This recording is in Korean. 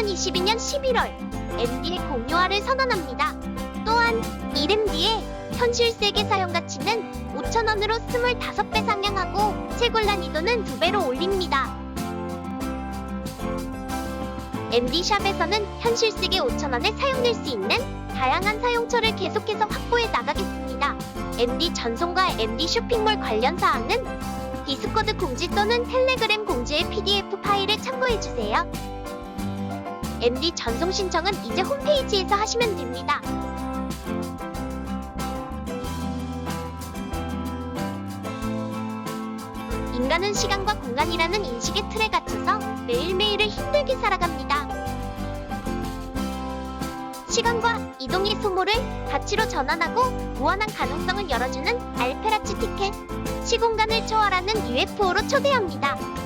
2022년 11월 MD의 공유화를 선언합니다. 또한 이름D의 현실 세계 사용 가치는 5,000원으로 25배 상향하고 채굴 난이도는 2배로 올립니다. MD샵에서는 현실 세계 5,000원에 사용될 수 있는 다양한 사용처를 계속해서 확보해 나가겠습니다. MD 전송과 MD 쇼핑몰 관련 사항은 디스코드 공지 또는 텔레그램 공지의 PDF 파일을 참고해주세요. MD 전송 신청은 이제 홈페이지에서 하시면 됩니다. 인간은 시간과 공간이라는 인식의 틀에 갇혀서 매일매일을 힘들게 살아갑니다. 시간과 이동의 소모를 가치로 전환하고 무한한 가능성을 열어주는 알페라치 티켓. 시공간을 초월하는 UFO로 초대합니다.